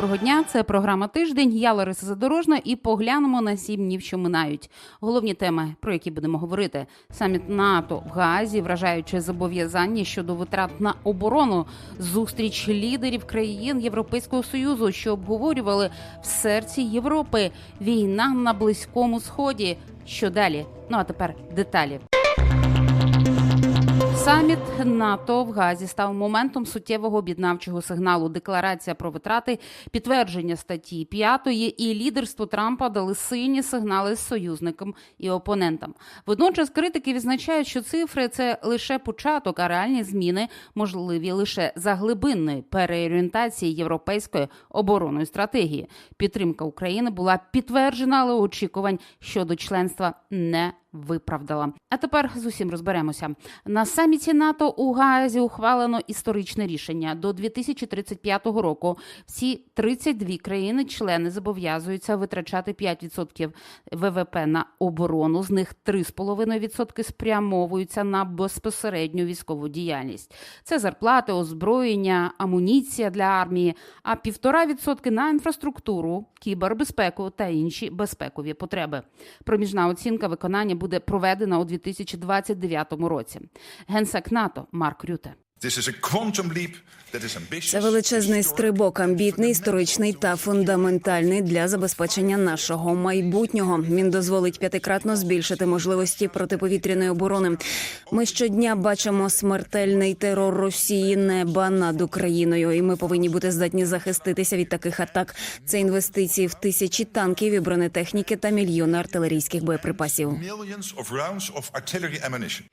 Доброго дня. Це програма тиждень. Я Лариса Задорожна і поглянемо на сім днів, що минають. Головні теми, про які будемо говорити: саміт НАТО в Гаазі, вражаючи зобов'язання щодо витрат на оборону, зустріч лідерів країн Європейського союзу, що обговорювали в серці Європи. Війна на близькому сході. Що далі? Ну а тепер деталі. Саміт НАТО в Газі став моментом суттєвого об'єднавчого сигналу. Декларація про витрати, підтвердження статті 5 і лідерство Трампа дали сильні сигнали союзникам і опонентам. Водночас критики відзначають, що цифри це лише початок, а реальні зміни можливі лише за глибинної переорієнтації європейської оборонної стратегії. Підтримка України була підтверджена, але очікувань щодо членства не виправдала. А тепер з усім розберемося. На саміті НАТО у Гаазі ухвалено історичне рішення. До 2035 року всі 32 країни-члени зобов'язуються витрачати 5% ВВП на оборону. З них 3,5% спрямовуються на безпосередню військову діяльність. Це зарплати, озброєння, амуніція для армії, а 1,5% на інфраструктуру, кібербезпеку та інші безпекові потреби. Проміжна оцінка виконання буде проведена у 2029 році. Генсек НАТО Марк Рюте. This is a quantum leap that is ambitious. Це величезний стрибок, амбітний, історичний та фундаментальний для забезпечення нашого майбутнього. Він дозволить п'ятикратно збільшити можливості протиповітряної оборони. Ми щодня бачимо смертельний терор Росії неба над Україною, і ми повинні бути здатні захиститися від таких атак. Це інвестиції в тисячі танків і бронетехніки та мільйони артилерійських боєприпасів.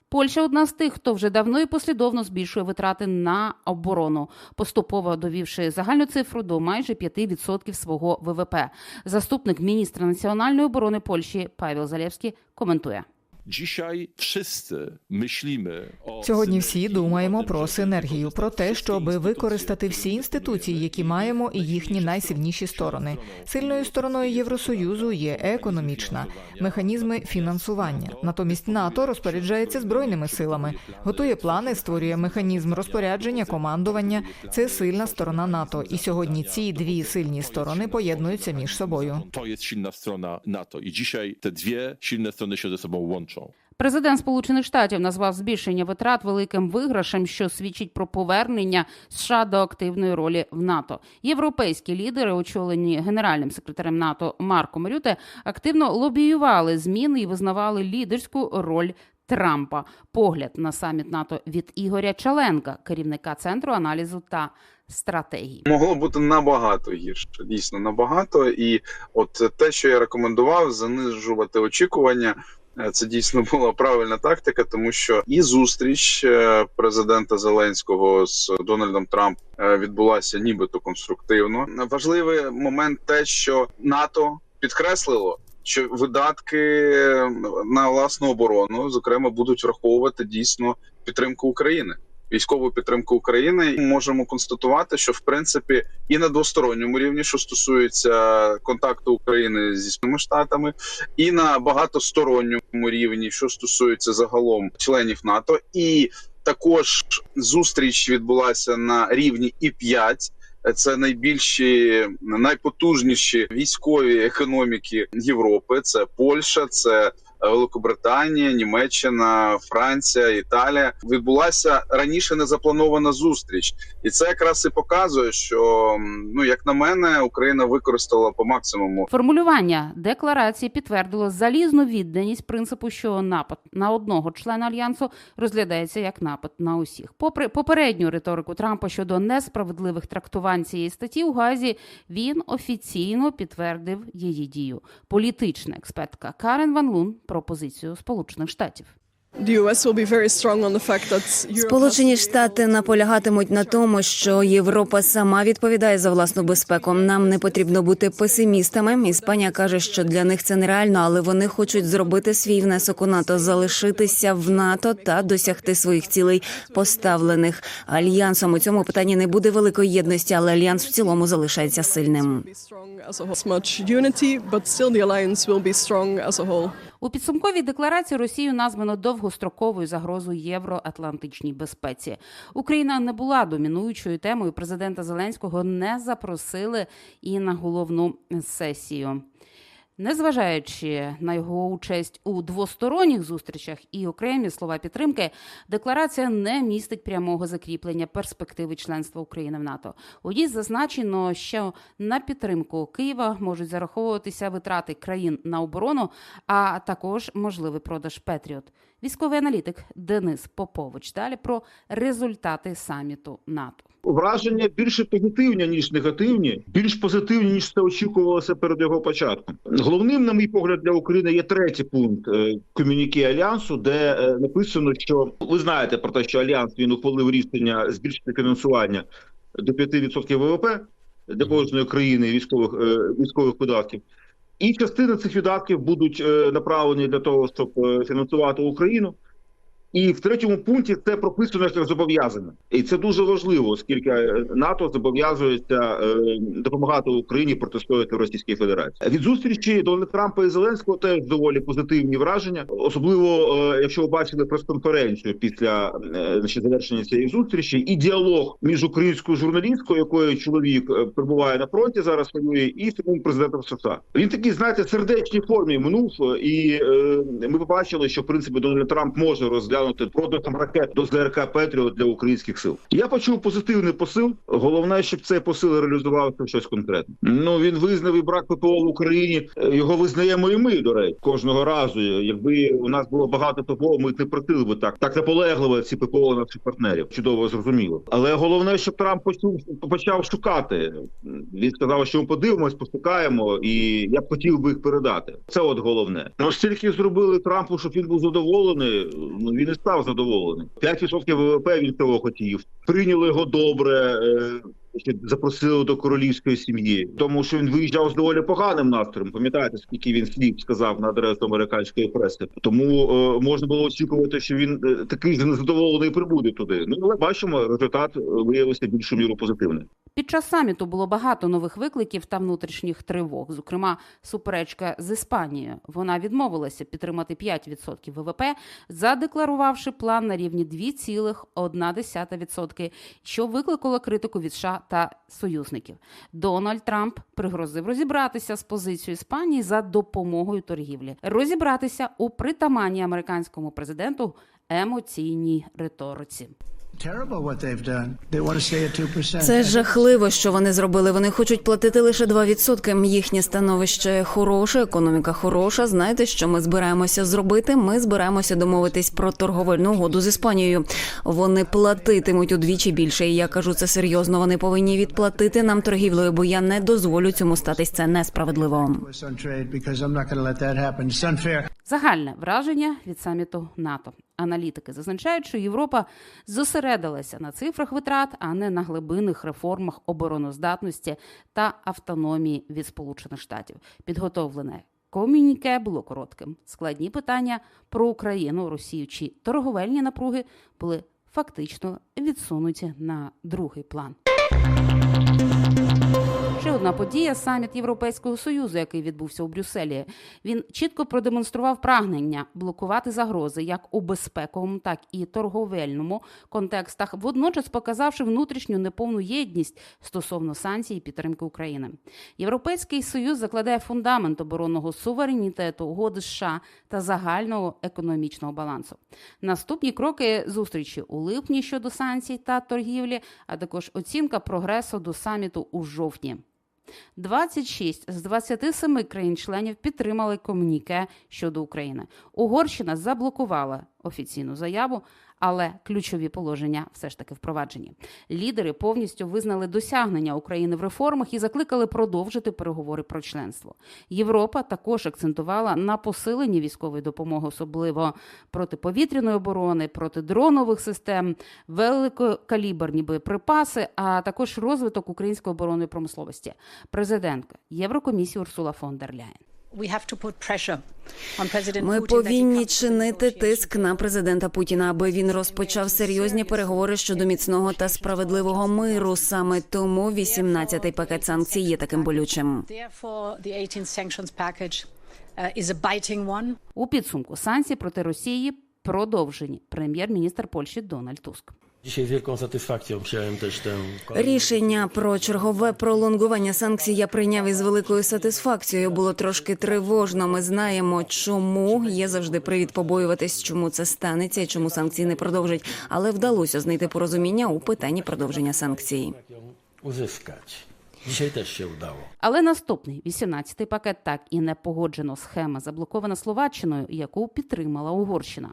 Польща одна з тих, хто вже давно і послідовно збільшує витрати на оборону, поступово довівши загальну цифру до майже 5% свого ВВП. Заступник міністра національної оборони Польщі Павел Залєвський коментує. Сьогодні всі думаємо про синергію, про те, щоб використати всі інституції, які маємо, і їхні найсильніші сторони. Сильною стороною Євросоюзу є економічна механізми фінансування. Натомість НАТО розпоряджається збройними силами, готує плани, створює механізм розпорядження, командування. Це сильна сторона НАТО. І сьогодні ці дві сильні сторони поєднуються між собою. To jest silna strona NATO i dzisiaj te dwie silne strony się ze sobą łączą. Президент Сполучених Штатів назвав збільшення витрат великим виграшем, що свідчить про повернення США до активної ролі в НАТО. Європейські лідери, очолені генеральним секретарем НАТО Марком Рюте, активно лобіювали зміни і визнавали лідерську роль. Трампа погляд на саміт НАТО від Ігоря Чаленка, керівника центру аналізу та стратегії. Могло бути набагато гірше, дійсно набагато. І от те, що я рекомендував, занижувати очікування. Е, Це дійсно була правильна тактика, тому що і зустріч е, президента Зеленського з Дональдом Трампом е, відбулася нібито конструктивно. Важливий момент те, що НАТО підкреслило, що видатки на власну оборону, зокрема, будуть враховувати дійсно підтримку України. Військову підтримку України. Можемо констатувати, що в принципі і на двосторонньому рівні, що стосується контакту України зі Сполученими Штатами, і на багатосторонньому рівні, що стосується загалом членів НАТО, і також зустріч відбулася на рівні і 5 це найбільші, найпотужніші військові економіки Європи. Це Польща, це Великобританія, Німеччина, Франція, Італія. Відбулася раніше не запланована зустріч, і це якраз і показує, що ну як на мене, Україна використала по максимуму Формулювання декларації підтвердило залізну відданість принципу, що напад на одного члена альянсу розглядається як напад на усіх. Попри попередню риторику Трампа щодо несправедливих трактувань цієї статті у Газі, він офіційно підтвердив її дію. Політична експертка Карен Ван Лун про позицію Сполучених Штатів. Сполучені Штати наполягатимуть на тому, що Європа сама відповідає за власну безпеку. Нам не потрібно бути песимістами. Іспанія каже, що для них це нереально, але вони хочуть зробити свій внесок у НАТО, залишитися в НАТО та досягти своїх цілей, поставлених альянсом. У цьому питанні не буде великої єдності, але альянс в цілому залишається сильним. У підсумковій декларації Росію названо довгостроковою загрозою євроатлантичній безпеці. Україна не була домінуючою темою. Президента Зеленського не запросили і на головну сесію. Незважаючи на його участь у двосторонніх зустрічах і окремі слова підтримки, декларація не містить прямого закріплення перспективи членства України в НАТО. У ній зазначено, що на підтримку Києва можуть зараховуватися витрати країн на оборону, а також можливий продаж Петріот. Військовий аналітик Денис Попович. Далі про результати саміту НАТО. Враження більше позитивні ніж негативні, більш позитивні ніж це очікувалося перед його початком. Головним, на мій погляд, для України є третій пункт е, комюніке альянсу, де е, написано, що ви знаєте про те, що альянс він ухвалив рішення збільшити фінансування до 5% ВВП для кожної країни військових е, військових видатків. І частина цих видатків будуть направлені для того, щоб фінансувати Україну. І в третьому пункті це прописано як зобов'язання, і це дуже важливо, оскільки е, НАТО зобов'язується е, допомагати Україні протистояти Російській Федерації. Від зустрічі Дональда Трампа і Зеленського теж доволі позитивні враження, особливо е, якщо ви бачили прес-конференцію після значить, завершення цієї зустрічі, і діалог між українською журналісткою, якою чоловік перебуває на фронті зараз воює, і самим президентом США. Він такий, знаєте, сердечній формі минув, і ми побачили, що в принципі Дональд Трамп може розглянути продажем ракет до ЗРК Петріот для українських сил. Я почув позитивний посил. Головне, щоб цей посил реалізувався щось конкретне. Ну він визнав і брак ППО в Україні. Е, Його визнаємо і ми, до речі, кожного разу. Якби у нас було багато ППО, ми не просили би так. Так наполегливо ці ППО наших партнерів. Чудово зрозуміло. Але головне, щоб Трамп почув почав шукати. Він сказав, що ми подивимось, пошукаємо, і я б хотів би їх передати. Це от головне. Ну стільки зробили Трампу, щоб він був задоволений. Ну він і став задоволений. 5% ВВП він цього хотів. Прийняли його добре. Е, значить, Запросили до королівської сім'ї, тому що він виїжджав з доволі поганим настроєм. Пам'ятаєте, скільки він слів сказав на адресу американської преси. Тому е, можна було очікувати, що він е, такий же незадоволений прибуде туди. Ну але бачимо, результат е, виявився більшу міру позитивним. Під час саміту було багато нових викликів та внутрішніх тривог. Зокрема, суперечка з Іспанією. Вона відмовилася підтримати 5% ВВП, задекларувавши план на рівні 2,1%, що викликало критику від США та союзників. Дональд Трамп пригрозив розібратися з позицією Іспанії за допомогою торгівлі, розібратися у притаманні американському президенту емоційній риториці. Terrible what they've done. They want to stay at 2%. Це жахливо, що вони зробили. Вони хочуть платити лише 2%. Їхнє становище хороше, економіка хороша. Знаєте, що ми збираємося зробити? Ми збираємося домовитись про торговельну угоду з Іспанією. Вони платитимуть удвічі більше. І я кажу це серйозно. Вони повинні відплатити нам торгівлею, бо я не дозволю цьому статись. Це несправедливо. Загальне враження від саміту НАТО. Аналітики зазначають, що Європа зосередилася на цифрах витрат, а не на глибинних реформах обороноздатності та автономії від Сполучених Штатів. Підготовлене комюніке було коротким. Складні питання про Україну, Росію чи торговельні напруги були фактично відсунуті на другий план. Ще одна подія саміт Європейського союзу, який відбувся у Брюсселі. Він чітко продемонстрував прагнення блокувати загрози як у безпековому, так і торговельному контекстах, водночас показавши внутрішню неповну єдність стосовно санкцій і підтримки України. Європейський союз закладає фундамент оборонного суверенітету, угоди США та загального економічного балансу. Наступні кроки зустрічі у липні щодо санкцій та торгівлі, а також оцінка прогресу до саміту у жовтні. 26 з 27 країн-членів підтримали комуніке щодо України. Угорщина заблокувала офіційну заяву, але ключові положення все ж таки впроваджені. Лідери повністю визнали досягнення України в реформах і закликали продовжити переговори про членство. Європа також акцентувала на посиленні військової допомоги, особливо протиповітряної оборони, протидронових систем, великокаліберні боєприпаси, а також розвиток української оборонної промисловості. Президентка Єврокомісії Урсула фон дер Ляєн. Ми повинні чинити тиск на президента Путіна, аби він розпочав серйозні переговори щодо міцного та справедливого миру. Саме тому 18-й пакет санкцій є таким болючим. Therefore, the 18 sanctions package uh, is a biting one. У підсумку санкції проти Росії продовжені. Прем'єр-міністр Польщі Дональд Туск. Dzisiaj z wielką satysfakcją chciałem też tę Рішення про чергове пролонгування санкцій я прийняв із великою сатисфакцією. Було трошки тривожно. Ми знаємо, чому є завжди привід побоюватись, чому це станеться і чому санкції не продовжать. Але вдалося знайти порозуміння у питанні продовження санкцій. Dzisiaj też się udało. Але наступний 18-й пакет так і не погоджено. Схема заблокована Словаччиною, яку підтримала Угорщина.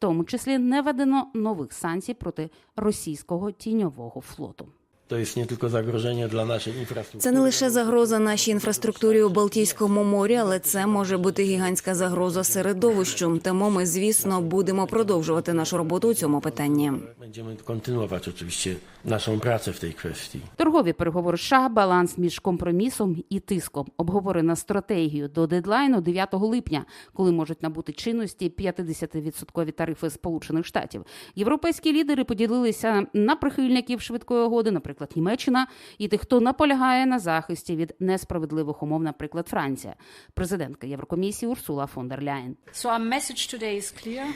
Тому числі не введено нових санкцій проти російського тіньового флоту. То jest nie tylko zagrożenie dla naszej infrastruktury. Це не лише загроза нашій інфраструктурі у Балтійському морі, але це може бути гігантська загроза середовищу. Тому ми, звісно, будемо продовжувати нашу роботу у цьому питанні. Będziemy континувати, oczywiście naszą pracę w tej kwestii. Торгові переговори США, баланс між компромісом і тиском. Обговорена стратегію до дедлайну 9 липня, коли можуть набути чинності 50% тарифи Сполучених Штатів. Європейські лідери поділилися на прихильників швидкої угоди, наприклад, Німеччина, і тих, хто наполягає на захисті від несправедливих умов, наприклад, Франція. Президентка Єврокомісії Урсула фон дер Ляєн. So our message today is clear.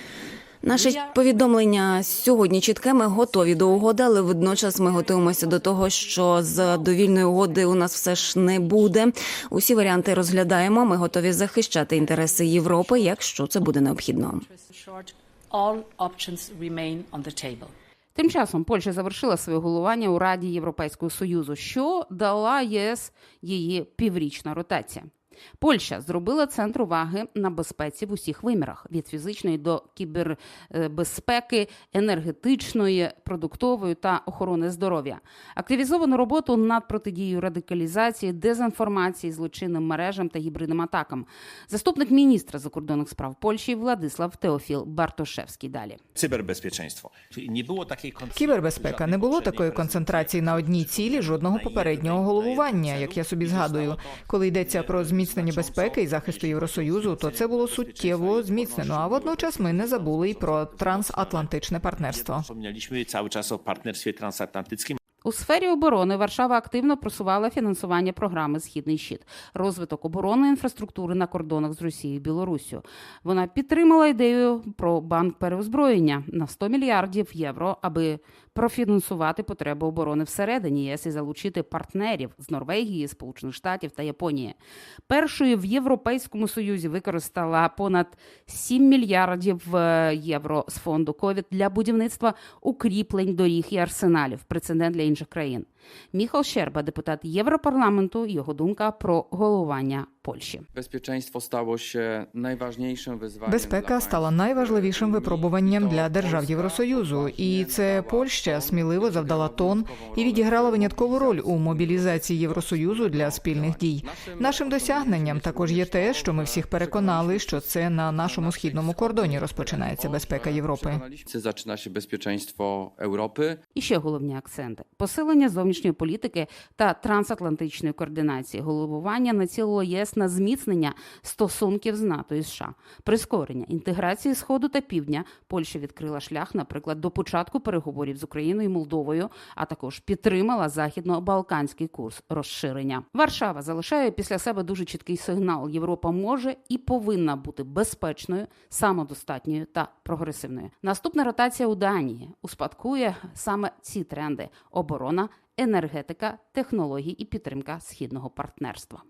Наше повідомлення сьогодні чітке. Ми готові до угоди, але водночас ми готуємося до того, що з довільної угоди у нас все ж не буде. Усі варіанти розглядаємо. Ми готові захищати інтереси Європи, якщо це буде необхідно. Тим часом Польща завершила своє головування у Раді Європейського Союзу, що дала єС її піврічна ротація. Польща зробила центр уваги на безпеці в усіх вимірах: від фізичної до кібербезпеки, енергетичної, продуктової та охорони здоров'я, активізовану роботу над протидією радикалізації, дезінформації, злочинним мережам та гібридним атакам. Заступник міністра закордонних справ Польщі Владислав Теофіл Бартошевський. Далі Cyberbezpieczeństwo. Czyli nie było takiej Кібербезпека не було такої концентрації на одній цілі жодного попереднього головування, як я собі згадую. Коли йдеться про зміцнення безпеки і захисту Євросоюзу, то це було суттєво зміцнено. А водночас ми не забули й про трансатлантичне партнерство. У сфері оборони Варшава активно просувала фінансування програми Східний щит, розвиток оборонної інфраструктури на кордонах з Росією і Білоруссю. Вона підтримала ідею про банк переозброєння на 100 мільярдів євро, аби профінансувати потреби оборони всередині ЄС і залучити партнерів з Норвегії, Сполучених Штатів та Японії. Першою в Європейському Союзі використала понад 7 мільярдів е, євро з фонду ковід для будівництва укріплень доріг і арсеналів. Прецедент для інших країн. Міхал Щерба, депутат Європарламенту, його думка про головування Польщі. Bezpieczeństwo stało się najważniejszym wyzwaniem. Безпека стала найважливішим випробуванням для держав Євросоюзу, і це Польща сміливо завдала тон і відіграла виняткову роль у мобілізації Євросоюзу для спільних дій. Нашим досягненням також є те, що ми всіх переконали, що це на нашому східному кордоні розпочинається безпека Європи. Zaczyna się bezpieczeństwo Europy. І ще головні акценти: посилення зовнішньої політики та трансатлантичної координації, головування націлило ЄС на зміцнення стосунків з НАТО і США, прискорення інтеграції Сходу та Півдня. Польща відкрила шлях, наприклад, до початку переговорів з Україною і Молдовою, а також підтримала західно-балканський курс розширення. Варшава залишає після себе дуже чіткий сигнал: Європа може і повинна бути безпечною, самодостатньою та прогресивною. Наступна ротація у Данії успадкує саме ці тренди: оборона, енергетика, технології і підтримка східного партнерства.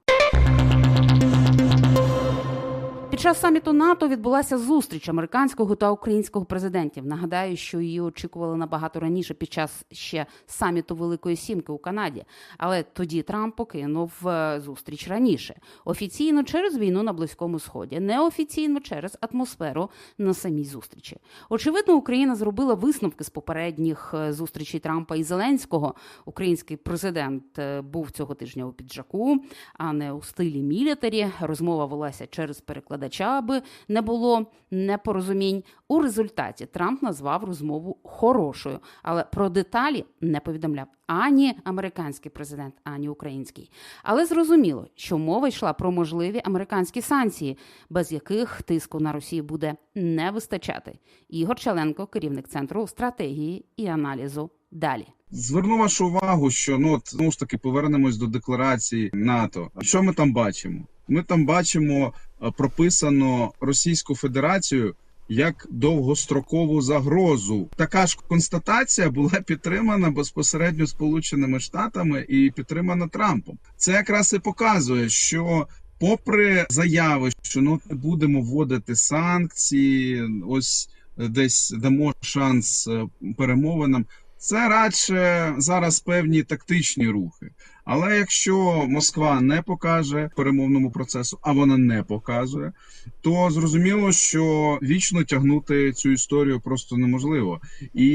Під час саміту НАТО відбулася зустріч американського та українського президентів. Нагадаю, що її очікували набагато раніше під час ще саміту Великої Сімки у Канаді. Але тоді Трамп покинув е, зустріч раніше. Офіційно через війну на Близькому Сході, неофіційно через атмосферу на самій зустрічі. Очевидно, Україна зробила висновки з попередніх е, зустрічей Трампа і Зеленського. Український президент е, був цього тижня у піджаку, а не у стилі мілітарі. Розмова велася через перекладача, аби не було непорозумінь. У результаті Трамп назвав розмову хорошою, але про деталі не повідомляв ані американський президент, ані український. Але зрозуміло, що мова йшла про можливі американські санкції, без яких тиску на Росію буде не вистачати. Ігор Чаленко, керівник центру стратегії і аналізу. Далі. Зверну вашу увагу, що ну от, знову ж таки повернемось до декларації НАТО. Що ми там бачимо? Ми там бачимо прописано Російську Федерацію як довгострокову загрозу. Така ж констатація була підтримана безпосередньо Сполученими Штатами і підтримана Трампом. Це якраз і показує, що. Попри заяви, що ну не будемо вводити санкції, ось е, десь дамо шанс е, перемовинам. Це радше зараз певні тактичні рухи. Але якщо Москва не покаже перемовному процесу, а вона не показує, то зрозуміло, що вічно тягнути цю історію просто неможливо. І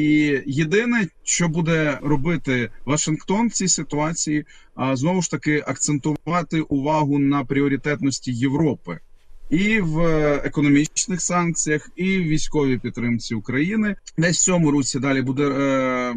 єдине, що буде робити Вашингтон в цій ситуації, а знову ж таки акцентувати увагу на пріоритетності Європи. І в е, економічних санкціях, і в військовій підтримці України, десь в цьому руці далі буде е,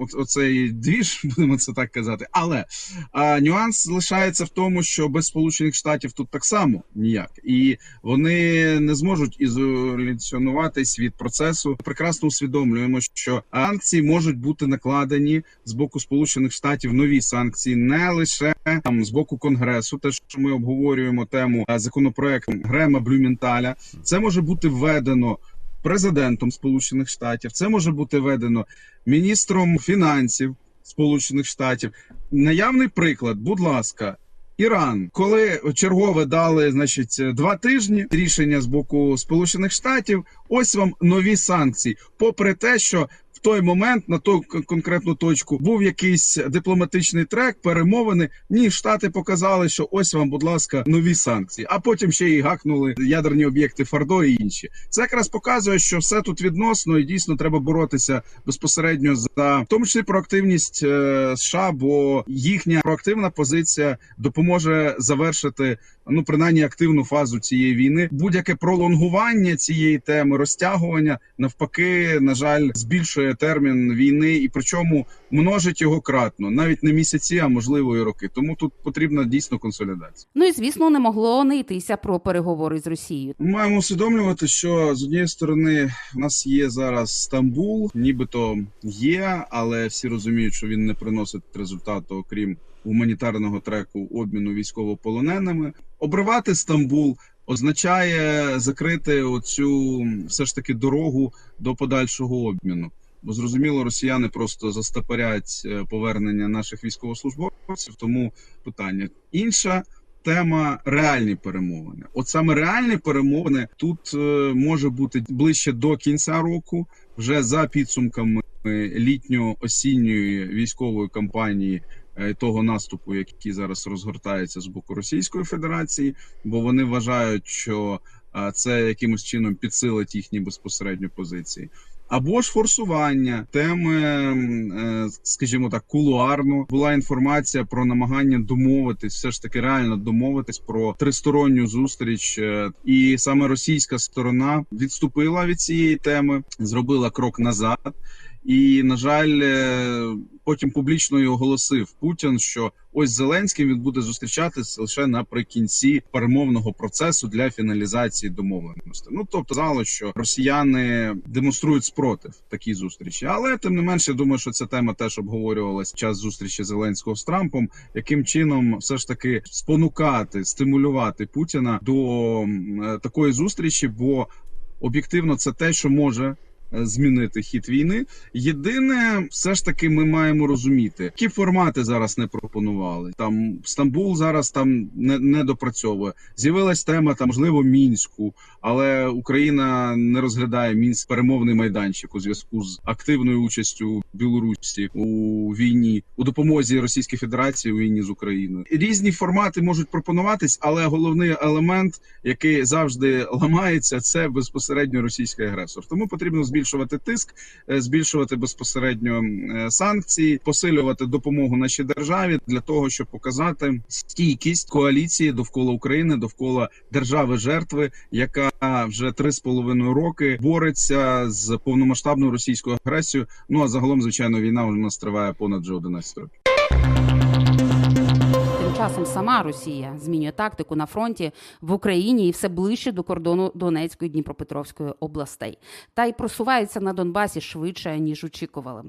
оц- оцей двіж, будемо це так казати. Але а, нюанс залишається в тому, що без Сполучених Штатів тут так само ніяк, і вони не зможуть ізоляціонуватись від процесу. Прекрасно усвідомлюємо, що санкції можуть бути накладені з боку Сполучених Штатів нові санкції, не лише там з боку Конгресу, те, що ми обговорюємо тему а, законопроекту Грема Блюменталя, це може бути введено президентом Сполучених Штатів. Це може бути введено міністром фінансів Сполучених Штатів. Наявний приклад, будь ласка. Іран, коли чергове дали, значить, два тижні рішення з боку Сполучених Штатів, ось вам нові санкції, попри те, що той момент на ту конкретну точку був якийсь дипломатичний трек, перемовини. Ні, штати показали, що ось вам, будь ласка, нові санкції. А потім ще й гакнули ядерні об'єкти Фардо і інші. Це якраз показує, що все тут відносно і дійсно треба боротися безпосередньо за в тому числі проактивність е, США, бо їхня проактивна позиція допоможе завершити ну принаймні активну фазу цієї війни. Будь-яке пролонгування цієї теми, розтягування навпаки, на жаль, збільшує термін війни, і причому множить його кратно, навіть не місяці, а можливо і роки. Тому тут потрібна дійсно консолідація. Ну і звісно, не могло не йтися про переговори з Росією. Ми маємо усвідомлювати, що з однієї сторони в нас є зараз Стамбул, нібито є, але всі розуміють, що він не приносить результату, окрім гуманітарного треку обміну військовополоненими. Обривати Стамбул означає закрити оцю все ж таки дорогу до подальшого обміну. Бо зрозуміло, росіяни просто застопорять е, повернення наших військовослужбовців. Тому питання інша тема реальні перемовини. От саме реальні перемовини тут е, може бути ближче до кінця року, вже за підсумками літньо-осінньої військової кампанії. е, Того наступу, який зараз розгортається з боку Російської Федерації, бо вони вважають, що це якимось чином підсилить їхні безпосередньо позиції, або ж форсування теми, е, скажімо так, кулуарно була інформація про намагання домовитись, все ж таки реально домовитись про тристоронню зустріч, е, і саме російська сторона відступила від цієї теми, зробила крок назад. І на жаль, е, потім публічно і оголосив Путін, що ось Зеленським він буде зустрічатись лише наприкінці перемовного процесу для фіналізації домовленості. Ну тобто, зало, що росіяни демонструють спротив такій зустрічі, але тим не менше, я думаю, що ця тема теж обговорювалась в час зустрічі Зеленського з Трампом. Яким чином все ж таки спонукати, стимулювати Путіна до е, такої зустрічі, бо об'єктивно це те, що може змінити хід війни. Єдине, все ж таки, ми маємо розуміти, які формати зараз не пропонували. Там Стамбул зараз там не, не допрацьовує. З'явилась тема там, можливо, мінську, але Україна не розглядає мінськ перемовний майданчик у зв'язку з активною участю Білорусі у війні у допомозі Російської Федерації у війні з Україною. Різні формати можуть пропонуватись, але головний елемент, який завжди ламається, це безпосередньо російський агресор. Тому потрібно збільшувати тиск, е, збільшувати безпосередньо е, санкції, посилювати допомогу нашій державі для того, щоб показати стійкість коаліції довкола України, довкола держави жертви, яка вже три з половиною роки бореться з повномасштабною російською агресією. Ну а загалом, звичайно, війна у нас триває понад вже 11 років. Часом сама Росія змінює тактику на фронті в Україні і все ближче до кордону Донецької Дніпропетровської областей, та й просувається на Донбасі швидше ніж очікували.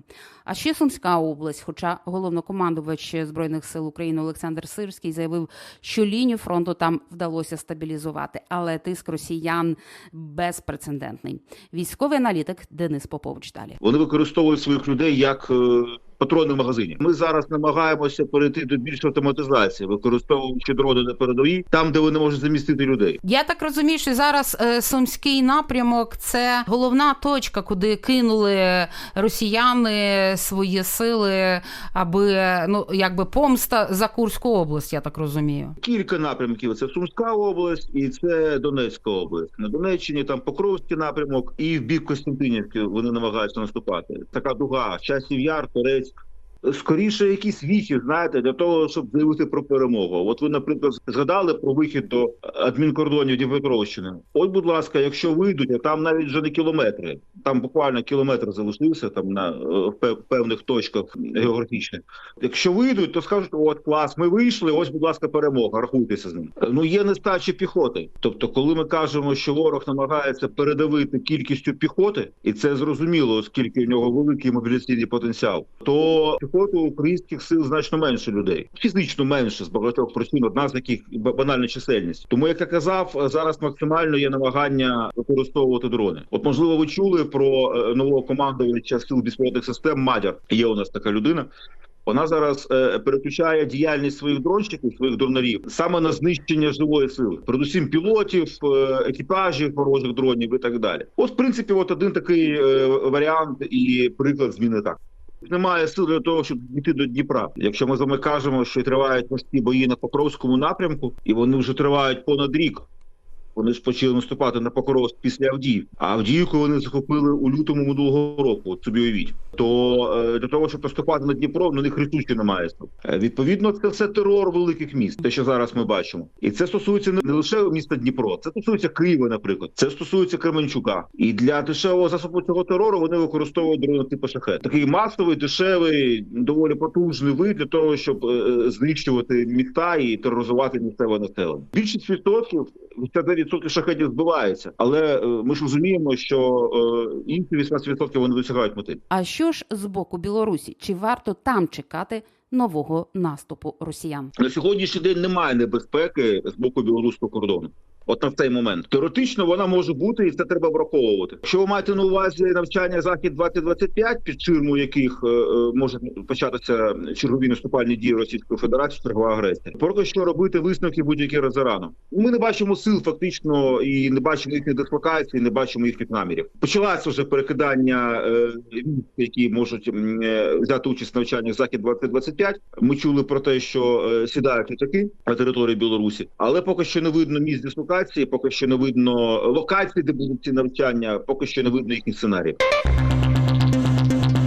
А ще Сумська область, хоча головнокомандувач збройних сил України Олександр Сирський заявив, що лінію фронту там вдалося стабілізувати, але тиск росіян безпрецедентний. Військовий аналітик Денис Попович далі. Вони використовують своїх людей як е, патрони в магазині. Ми зараз намагаємося перейти до більшої автоматизації, використовуючи дрони на передовій, там, де вони можуть замістити людей. Я так розумію, що зараз е, сумський напрямок це головна точка, куди кинули росіяни свої сили, аби ну якби помста за Курську область. Я так розумію. Кілька напрямків: це Сумська область і це Донецька область. На Донеччині там Покровський напрямок, і в бік Костянтинівки вони намагаються наступати. Така дуга, часів яр, Торецьк. Скоріше, якісь віхи, знаєте, для того, щоб заявити про перемогу. От ви, наприклад, згадали про вихід до адмінкордонів Дніпропетровщини. От, будь ласка, якщо вийдуть, а там навіть вже не кілометри, там буквально кілометр залишився там на е, певних точках географічних. Якщо вийдуть, то скажуть: от клас, ми вийшли. Ось, будь ласка, перемога. Рахуйтеся з ним. Ну є нестача піхоти. Тобто, коли ми кажемо, що ворог намагається передавити кількістю піхоти, і це зрозуміло, оскільки в нього великий мобіляційний потенціал, то піхоту українських сил значно менше людей, фізично менше з багатьох причин. Одна з яких банальна чисельність. Тому як я казав, зараз максимально є намагання використовувати дрони. От можливо, ви чули про е, нового командувача сил безпілотних систем Мадяр. Є у нас така людина. Вона зараз е, переключає діяльність своїх дронщиків, своїх дронарів саме на знищення живої сили, передусім пілотів, е, екіпажів ворожих дронів і так далі. От, в принципі, от один такий е, варіант і приклад зміни так. Немає сил для того, щоб дійти до Дніпра. Якщо ми з вами кажемо, що тривають важкі бої на Покровському напрямку, і вони вже тривають понад рік. Вони ж почали наступати на Покровськ після Авдіївки. А Авдіївку вони захопили у лютому минулого року. Собі уявіть. То е, для того, щоб наступати на Дніпро, на них ресурсів немає. Е, Відповідно, це все терор великих міст, те, що зараз ми бачимо, і це стосується не лише міста Дніпро, це стосується Києва, наприклад, це стосується Кременчука. І для дешевого засобу цього терору вони використовують дрони типу шахет. Такий масовий, дешевий, доволі потужний вид для того, щоб е, знищувати міста і тероризувати місцеве населення. Більшість відсотків 89% шахетів збивається, але е, ми ж розуміємо, що е, інші 18% вони досягають мети. А що ж з боку Білорусі? Чи варто там чекати нового наступу росіян? На сьогоднішній день немає небезпеки з боку білоруського кордону. От на цей момент теоретично вона може бути, і це треба враховувати. Якщо ви маєте на увазі навчання захід 2025 під ширму яких е, е, може початися чергові наступальні дії Російської Федерації, чергова агресія. Поки що робити висновки будь-які рази. Ми не бачимо сил фактично і не бачимо їхніх дислокацій, не бачимо їхніх намірів. Почалося вже перекидання е, які можуть е, взяти участь в навчаннях захід 2025 Ми чули про те, що е, сідають літаки на території Білорусі, але поки що не видно місць дислокації, поки що не видно локацій, де будуть ці навчання, поки що не видно їхніх сценаріїв.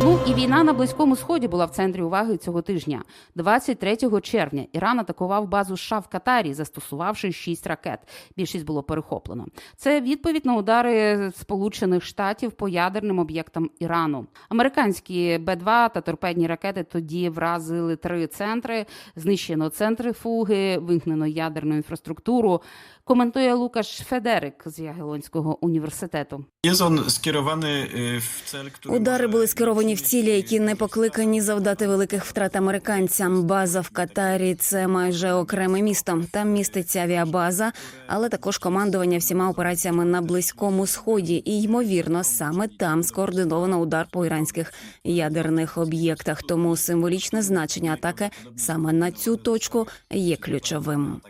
Ну і війна на близькому сході була в центрі уваги цього тижня. 23 червня Іран атакував базу США в Катарі, застосувавши шість ракет. Більшість було перехоплено. Це відповідь на удари Сполучених Штатів по ядерним об'єктам Ірану. Американські Б-2 та торпедні ракети тоді вразили три центри. Знищено центри фуги, вимкнено ядерну інфраструктуру. Коментує Лукаш Федерик з Ягелонського університету. Który Удари були скеровані в цілі, які не покликані завдати великих втрат американцям. База в Катарі це майже окреме місто. Там міститься авіабаза, але також командування всіма операціями на близькому сході. І ймовірно, саме там скоординовано удар по іранських ядерних об'єктах. Тому символічне значення атаки саме на цю точку є ключовим.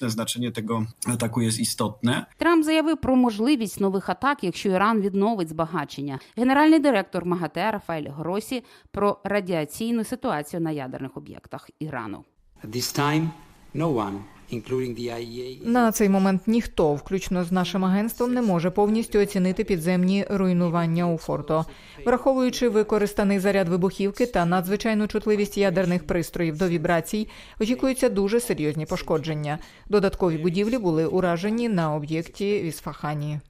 Ataki значення tego ataku jest istotne. Трамп заявив про можливість нових атак, якщо Іран відновить збагачення. Генеральний директор МАГАТЕ Рафаель Гросі про радіаційну ситуацію на ядерних об'єктах Ірану. At this time, no one, На цей момент ніхто, включно з нашим агентством, не може повністю оцінити підземні руйнування у форто, враховуючи використаний заряд вибухівки та надзвичайну чутливість ядерних пристроїв до вібрацій, очікуються дуже серйозні пошкодження. Додаткові будівлі були уражені на об'єкті в Ісфахані.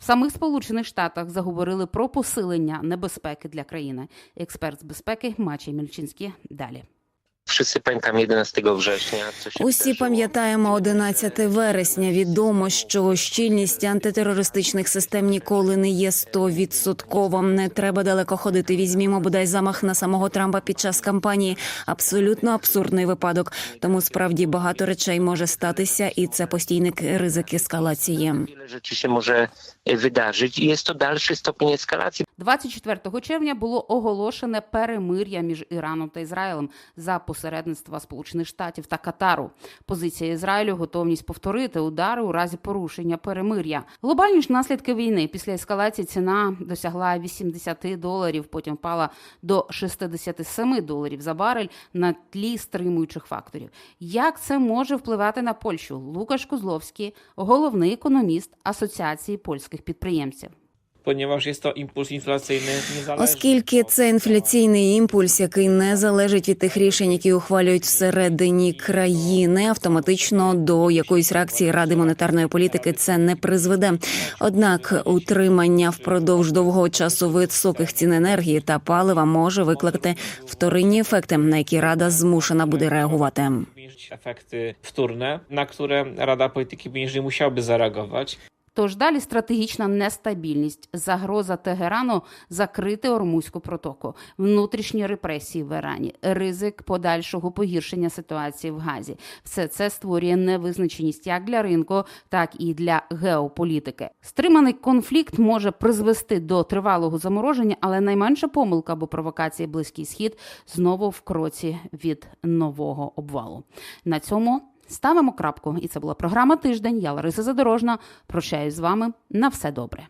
В самих Сполучених Штатах заговорили про посилення небезпеки для країни. Експерт з безпеки Мачій Мільчинський далі. Wszyscy pamiętamy 11 września. Co się Усі wydarzyło. пам'ятаємо 11 вересня. Відомо, що щільність антитерористичних систем ніколи не є стовідсотково. Не треба далеко ходити. Візьмімо бодай замах на самого Трампа під час кампанії. Абсолютно абсурдний випадок. Тому справді багато речей може статися, і це постійний ризик ескалації. Wiele rzeczy się może e, wydarzyć i jest to dalszy stopień eskalacji. 24 червня було оголошене перемир'я між Іраном та Ізраїлем за посередництва Сполучених Штатів та Катару. Позиція Ізраїлю готовність повторити удари у разі порушення перемир'я. Глобальні ж наслідки війни після ескалації ціна досягла 80 доларів, потім впала до 67 доларів за барель на тлі стримуючих факторів. Як це може впливати на Польщу? Лукаш Козловський, головний економіст Асоціації польських підприємців. Ponieważ jest to impuls inflacyjny niezależny. Оскільки це інфляційний імпульс, який не залежить від тих рішень, які ухвалюють всередині країни, автоматично до якоїсь реакції ради монетарної політики це не призведе. Однак утримання впродовж довгого часу високих цін енергії та палива може викликати вторинні ефекти, на які рада змушена буде реагувати. Efekty wtórne, na które Rada Polityki Pieniężnej musiałaby zareagować. Тож далі стратегічна нестабільність, загроза Тегерану закрити Ормузьку протоку, внутрішні репресії в Ірані, ризик подальшого погіршення ситуації в Газі. Все це створює невизначеність як для ринку, так і для геополітики. Стриманий конфлікт може призвести до тривалого замороження, але найменша помилка або провокація Близький Схід знову в кроці від нового обвалу. На цьому. Ставимо крапку, і це була програма Тиждень. Я Лариса Задорожна. Прощаюсь з вами на все добре.